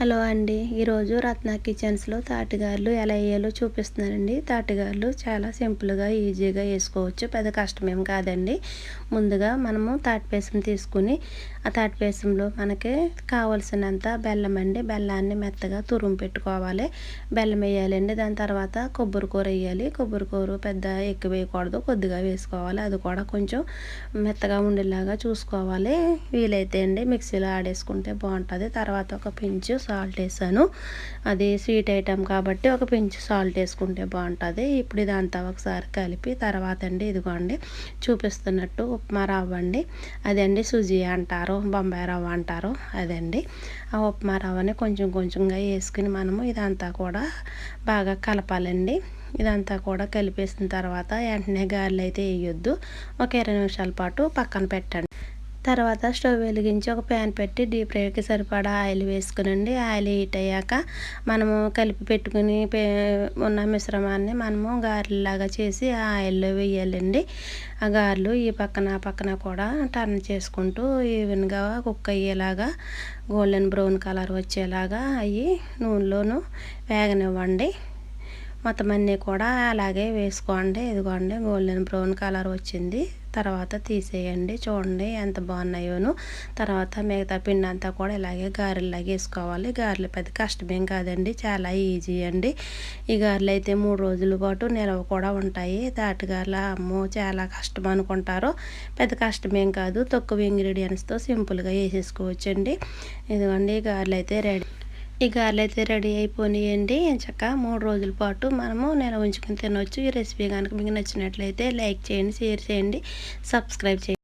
Hello అండి. ఈరోజు రత్న కిచెన్స్లో తాటిగారులు ఎలా వేయాలో చూపిస్తున్నానండి. తాటిగారులు చాలా సింపుల్గా ఈజీగా వేసుకోవచ్చు. పెద్ద కష్టమేం కాదండి. ముందుగా మనము తాటిపేసం తీసుకుని ఆ తాటిపేసంలో మనకి కావలసినంత బెల్లం అండి. బెల్లాన్ని మెత్తగా తురుము పెట్టుకోవాలి. బెల్లం వేయాలండి. దాని తర్వాత కొబ్బరి కూర వేయాలి. కొబ్బరి కూర పెద్ద ఎక్కువ వేయకూడదు. కొద్దిగా వేసుకోవాలి. అది కూడా కొంచెం మెత్తగా ఉండేలాగా చూసుకోవాలి. వీలైతే అండి మిక్సీలో ఆడేసుకుంటే బాగుంటుంది. తర్వాత ఒక పించు సాల్ట్ వేసాను. అది స్వీట్ ఐటెం కాబట్టి ఒక పించు సాల్ట్ వేసుకుంటే బాగుంటుంది. ఇప్పుడు ఇదంతా ఒకసారి కలిపి తర్వాత అండి ఇదిగోండి చూపిస్తున్నట్టు ఉప్మా రవ్వ అండి. అదండి సుజీ అంటారు బొంబాయి రవ్వ అంటారు అదండి. ఆ ఉప్మా రవ్వని కొంచెం కొంచెంగా వేసుకుని మనము ఇదంతా కూడా బాగా కలపాలండి. ఇదంతా కూడా కలిపేసిన తర్వాత వెంటనే గారెలు అయితే వేయొద్దు. ఒక ఇరవై నిమిషాల పాటు పక్కన పెట్టండి. తర్వాత స్టవ్ వెలిగించి ఒక ప్యాన్ పెట్టి డీప్ ఫ్రైకి సరిపడా ఆయిల్ వేసుకునండి. ఆయిల్ హీట్ అయ్యాక మనము కలిపి పెట్టుకుని ఉన్న మిశ్రమాన్ని మనము గారెలాగా చేసి ఆ ఆయిల్లో వేయాలండి. ఆ గారెలు ఈ పక్కన పక్కన కూడా టర్న్ చేసుకుంటూ ఈవెన్గా కుక్ అయ్యేలాగా గోల్డెన్ బ్రౌన్ కలర్ వచ్చేలాగా అవి నూనెలోను వేగనివ్వండి. మొత్తం అన్నీ కూడా అలాగే వేసుకోండి. ఇదిగోండి గోల్డెన్ బ్రౌన్ కలర్ వచ్చింది. తర్వాత తీసేయండి. చూడండి ఎంత బాగున్నాయోను. తర్వాత మిగతా పిండి అంతా కూడా ఇలాగే గారెలాగా వేసుకోవాలి. గారెలు పెద్ద కష్టమేం కాదండి. చాలా ఈజీ అండి. ఈ గారెలు అయితే మూడు రోజుల పాటు నిలవ కూడా ఉంటాయి. తాటిగారెల అమ్మో చాలా కష్టం అనుకుంటారు. పెద్ద కష్టమేం కాదు. తక్కువ ఇంగ్రీడియంట్స్తో సింపుల్గా వేసేసుకోవచ్చండి. ఇదిగోండి ఈ గారెలు అయితే రెడీ. ఈ గారెలు అయితే రెడీ అయిపోయినాయండి చక్క మూడు రోజుల పాటు మనము నెల ఉంచుకొని తినవచ్చు ఈ రెసిపీ కనుక మీకు నచ్చినట్లయితే లైక్ చేయండి షేర్ చేయండి సబ్స్క్రైబ్ చేయండి.